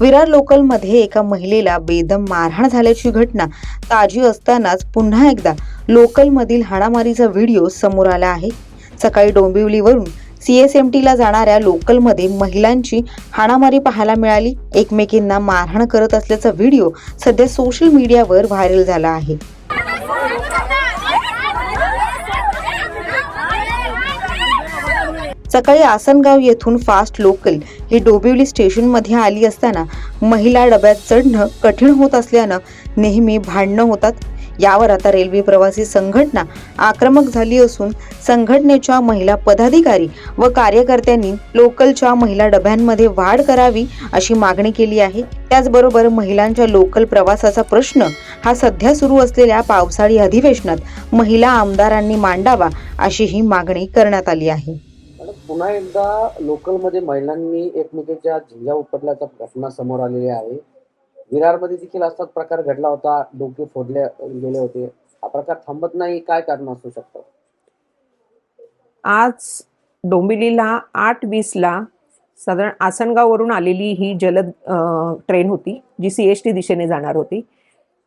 विरार लोकलमध्ये एका महिलेला बेदम मारहाण झाल्याची घटना ताजी असतानाच पुन्हा एकदा लोकलमधील हाणामारीचा व्हिडिओ समोर आला आहे. सकाळी डोंबिवलीवरून सीएसएमटीला जाणाऱ्या लोकलमध्ये महिलांची हाणामारी पाहायला मिळाली. एकमेकींना मारहाण करत असल्याचा व्हिडिओ सध्या सोशल मीडियावर व्हायरल झाला आहे. सकाळी आसनगाव येथून फास्ट लोकल ही डोबिवली स्टेशनमध्ये आली असताना महिला डब्यात चढणं कठीण होत असल्यानं नेहमी भांडणं होतात. यावर आता रेल्वे प्रवासी संघटना आक्रमक झाली असून संघटनेच्या महिला पदाधिकारी व कार्यकर्त्यांनी लोकलच्या महिला डब्यांमध्ये वाढ करावी अशी मागणी केली आहे. त्याचबरोबर महिलांच्या लोकल प्रवासाचा प्रश्न हा सध्या सुरू असलेल्या पावसाळी अधिवेशनात महिला आमदारांनी मांडावा अशी ही मागणी करण्यात आली आहे. पुन्हा एकदा लोकलमध्ये महिलांनी एकमेकीच्या झिंजा उपटल्याच्या घटना समोर आलेली आहे. विरारमध्ये देखील असाच प्रकार घडला होता. डोके फोडले गेले होते. हा प्रकार थांबत नाही. काय कारण असू शकतं? आज डोंबिवलीला आठ वीसला साधारण आसनगाववरून आलेली ही जलद ट्रेन होती जी सी एस टी दिशेने जाणार होती.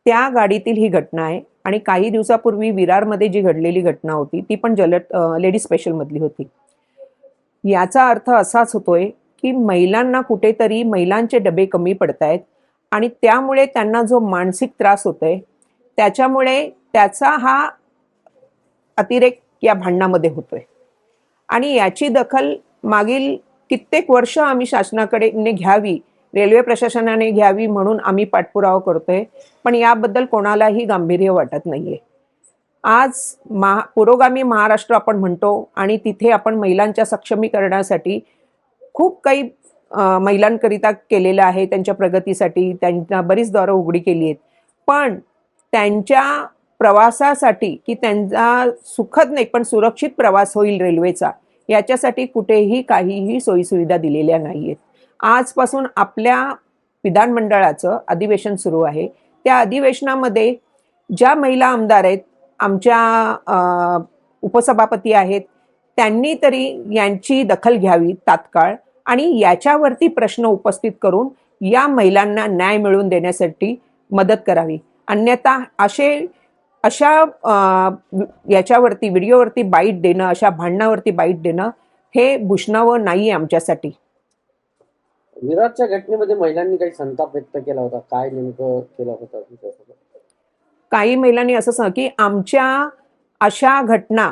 त्या गाडीतील ही घटना आहे आणि काही दिवसापूर्वी विरारमध्ये जी घडलेली घटना होती ती पण जलद लेडी स्पेशलमधली होती. याचा अर्थ असाच होतोय की महिलांना कुठेतरी महिलांचे डबे कमी पडत आहेत आणि त्यामुळे त्यांना जो मानसिक त्रास होतोय त्याच्यामुळे त्याचा हा अतिरेक या भांडणामध्ये होतोय. आणि याची दखल मागील कित्येक वर्ष आम्ही शासनाकडे ने घ्यावी रेल्वे प्रशासनाने घ्यावी म्हणून आम्ही पाठपुरावा करतोय पण याबद्दल कोणालाही गांभीर्य वाटत नाहीये. आज महा पुरोगामी महाराष्ट्र आपण म्हणतो आणि तिथे आपण महिलांच्या सक्षमीकरणासाठी खूप काही महिलांकरिता केलेलं आहे त्यांच्या प्रगतीसाठी त्यांना बरीच दारं उघडी केली आहेत. पण त्यांच्या प्रवासासाठी की त्यांचा सुखद नाही पण सुरक्षित प्रवास होईल रेल्वेचा याच्यासाठी कुठेही काहीही सोयीसुविधा दिलेल्या नाही आहेत आजपासून आपल्या विधानमंडळाचं अधिवेशन सुरू आहे. त्या अधिवेशनामध्ये ज्या महिला आमदार आहेत आमच्या उपसभापती आहेत त्यांनी तरी यांची दखल घ्यावी तात्काळ आणि याच्यावरती प्रश्न उपस्थित करून या महिलांना न्याय मिळवून देण्यासाठी मदत करावी. अन्यथा असे अशा याच्यावरती व्हिडिओवरती बाईट देणं अशा भांडणावरती बाईट देणं हे भूषणावं नाही आहे आमच्यासाठी. विराटच्या घटनेमध्ये महिलांनी काही संताप व्यक्त केला होता? काय नेमकं केलं होतं? काही महिलांनी असं सांग की आमच्या अशा घटना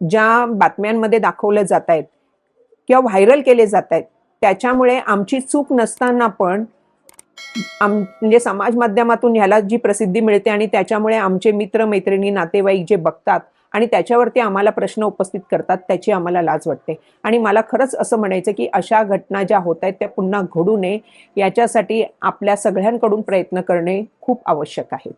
ज्या बातम्यांमध्ये दाखवल्या जात आहेत किंवा व्हायरल केले जात आहेत त्याच्यामुळे आमची चूक नसताना पण आम म्हणजे समाज माध्यमातून ह्याला जी प्रसिद्धी मिळते आणि त्याच्यामुळे आमचे मित्र मैत्रिणी नातेवाईक जे बघतात आणि त्याच्यावरती आम्हाला प्रश्न उपस्थित करतात त्याची आम्हाला लाज वाटते. आणि मला खरंच असं म्हणायचं की अशा घटना ज्या होत आहेत त्या पुन्हा घडू नये. याच्यासाठी आपल्या सगळ्यांकडून प्रयत्न करणे खूप आवश्यक आहेत.